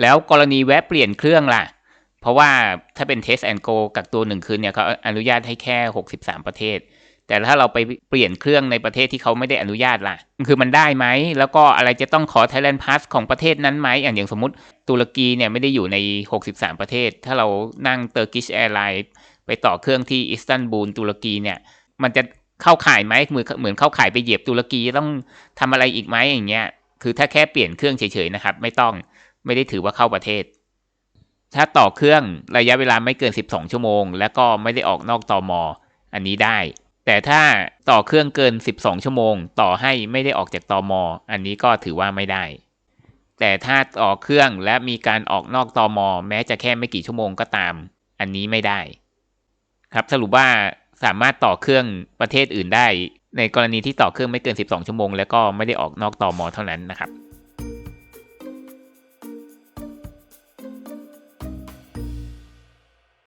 แล้วกรณีแวะเปลี่ยนเครื่องล่ะ เพราะว่าถ้าเป็น Test and Go กักตัวหนึ่งคืนเนี่ยเขาอนุญาตให้แค่ 63 ประเทศ แต่ถ้าเราไปเปลี่ยนเครื่องในประเทศที่เขาไม่ได้อนุญาตล่ะ คือมันได้ไหม แล้วก็อะไรจะต้องขอ Thailand Pass ของประเทศนั้นไหมอย่างอย่างสมมติตุรกีเนี่ยไม่ได้อยู่ใน 63 ประเทศ ถ้าเรานั่ง Turkish Airlines ไปต่อเครื่องที่อิสตันบูลตุรกีเนี่ยมันจะเข้าข่ายไหมเหมือนเหมือนเข้าข่ายไปเหยียบตุรกีต้องทำอะไรอีกไหมอย่างเงี้ยคือถ้าแค่เปลี่ยนเครื่องเฉยๆนะครับ ไม่ต้อง ไม่ได้ถือว่าเข้าประเทศ ถ้าต่อเครื่องระยะเวลาไม่เกิน 12 ชั่วโมง แล้วก็ไม่ได้ออกนอกตอมออันนี้ได้ แต่ถ้าต่อเครื่องเกิน 12 ชั่วโมง ต่อให้ไม่ได้ออกจากตอมออันนี้ก็ถือว่าไม่ได้ แต่ถ้าต่อเครื่องและมีการออกนอกตอมอแม้จะแค่ไม่กี่ชั่วโมงก็ตาม อันนี้ไม่ได้ ครับสรุปว่าสามารถต่อเครื่องประเทศอื่นได้ ในกรณีที่ต่อเครื่องไม่เกิน 12 ชั่วโมง แล้วก็ไม่ได้ออกนอกตอมอเท่านั้นนะครับ